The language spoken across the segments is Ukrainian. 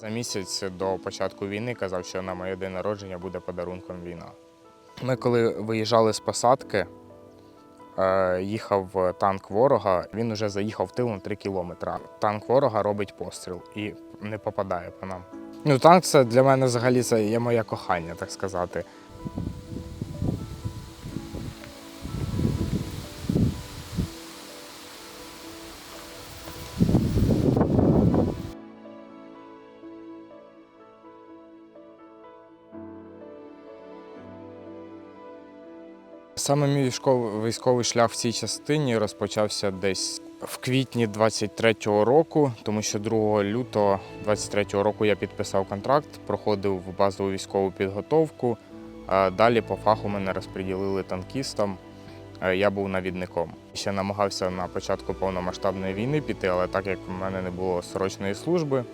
За місяць до початку війни казав, що на моє день народження буде подарунком війна. Ми коли виїжджали з посадки, е, їхав танк ворога, він вже заїхав в тил на 3 кілометри. Танк ворога робить постріл і не попадає по нам. Ну, танк це для мене взагалі це є моє кохання, так сказати. Саме мій військовий, військовий шлях в цій частині розпочався десь в квітні 23-го року, тому що 2 лютого 23-го року я підписав контракт, проходив базову військову підготовку. Далі по фаху мене розподілили танкістом. Е, Я був навідником. Ще намагався на початку повномасштабної війни піти, але так як в мене не було срочної служби,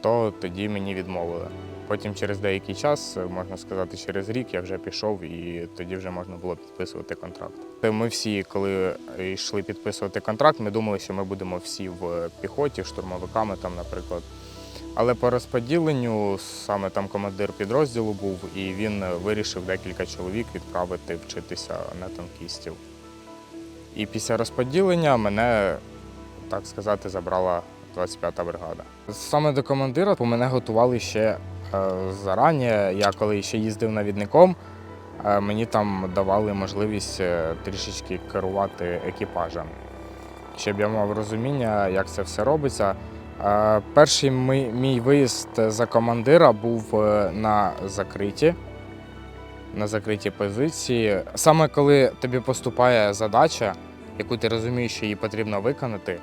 то тоді мені відмовили. Потім через деякий час, е, можна сказати, через рік я вже пішов і тоді вже можна було підписувати контракт. Ми всі, коли йшли підписувати контракт, ми думали, що ми будемо всі в піхоті, штурмовиками там, наприклад. Але по розподіленню саме там командир підрозділу був, і він вирішив декілька чоловік відправити вчитися на танкістів. І після розподілення мене, так сказати, забрала 25-та бригада. Саме до командира мене готували ще е, зарані. Я коли ще їздив навідником, е, мені там давали можливість е, трішечки керувати екіпажем, щоб я мав розуміння, як це все робиться. Перший мій, виїзд за командира був на закриті, на закритій позиції. Саме коли тобі поступає задача, яку ти розумієш, що її потрібно виконати,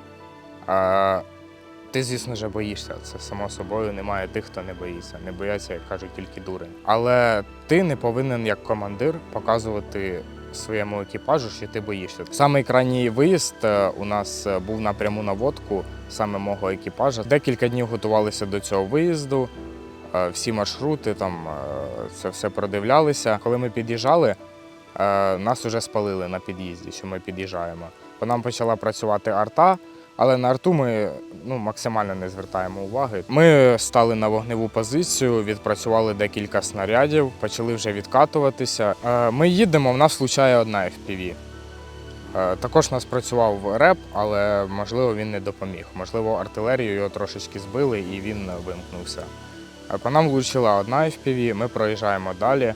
ти, звісно ж, боїшся. Це само собою немає тих, хто не боїться. Не бояться, як кажуть, тільки дурень. Але ти не повинен як командир показувати своєму екіпажу, що ти боїшся. Самий крайній виїзд е, у нас е, був напряму наводку саме мого екіпажа. Декілька днів готувалися до цього виїзду. е, Всі маршрути там це все продивлялися. Коли ми під'їжджали, нас вже спалили на під'їзді, що ми під'їжджаємо. По нам почала працювати арта, але на арту ми ну, максимально не звертаємо уваги. Ми стали на вогневу позицію, відпрацювали декілька снарядів, почали вже відкатуватися. Е, Ми їдемо, в нас влучає одна FPV. Е, Також нас працював реп, але можливо він не допоміг. Можливо, артилерію його трошечки збили і він вимкнувся. Е, По нам влучила одна FPV, ми проїжджаємо далі.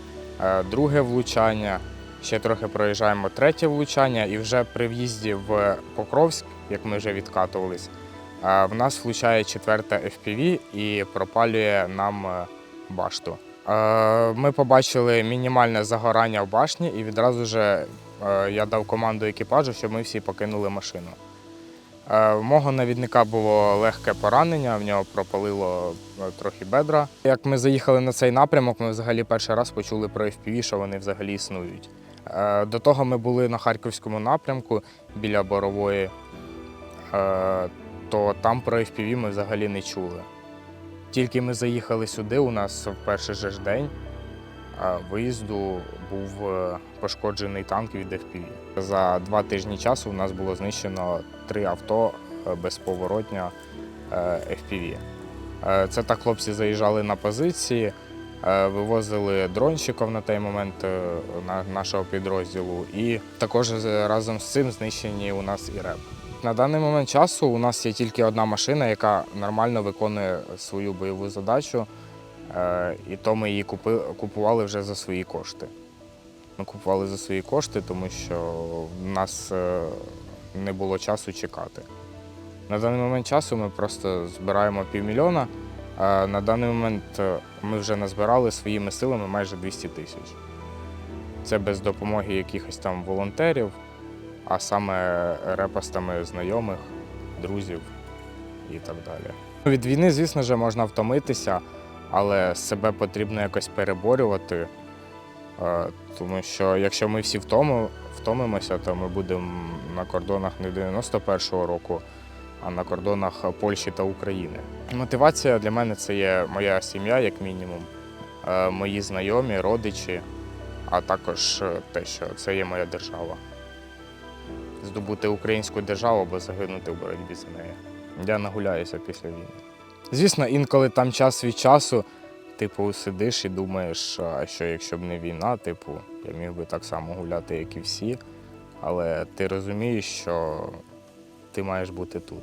Друге влучання, ще трохи проїжджаємо третє влучання, і вже при в'їзді в Покровськ, як ми вже відкатувались, е, в нас влучає четверта FPV і пропалює нам е, башту. Е, Ми побачили мінімальне загорання в башні, і відразу ж я дав команду екіпажу, щоб ми всі покинули машину. Е, В мого навідника було легке поранення, в нього пропалило е, трохи бедра. Як ми заїхали на цей напрямок, ми взагалі перший раз почули про FPV, що вони взагалі існують. Е, До того ми були на харківському напрямку біля Борової, е, то там про FPV ми взагалі не чули. Тільки ми заїхали сюди, у нас в перший же ж день е, виїзду був е, пошкоджений танк від FPV. За два тижні часу у нас було знищено три авто е, безповоротня е, FPV. Е, Це так хлопці заїжджали на позиції, е, вивозили дронщиків на той момент е, нашого підрозділу, і також разом з цим знищені у нас і реп. На даний момент часу у нас є тільки одна машина, яка нормально виконує свою бойову задачу, е, і то ми її купували вже за свої кошти. Ми купували за свої кошти, тому що в нас е, не було часу чекати. На даний момент часу ми просто збираємо півмільйона. На даний момент е, ми вже назбирали своїми силами майже 200 тисяч. Це без допомоги якихось там волонтерів, а саме репостами знайомих, друзів і так далі. Від війни, звісно ж, можна втомитися, але себе потрібно якось переборювати. Е, Тому що якщо ми всі втомимося, то ми будемо на кордонах не 91-го року, а на кордонах Польщі та України. Мотивація для мене це є моя сім'я, як мінімум, е, мої знайомі, родичі, а також е, те, що це є моя держава. Здобути українську державу або загинути в боротьбі за неї. Я нагуляюся після війни. Звісно, інколи там час від часу, типу, сидиш і думаєш, а що якщо б не війна, типу, я міг би так само гуляти, як і всі. Але ти розумієш, що ти маєш бути тут.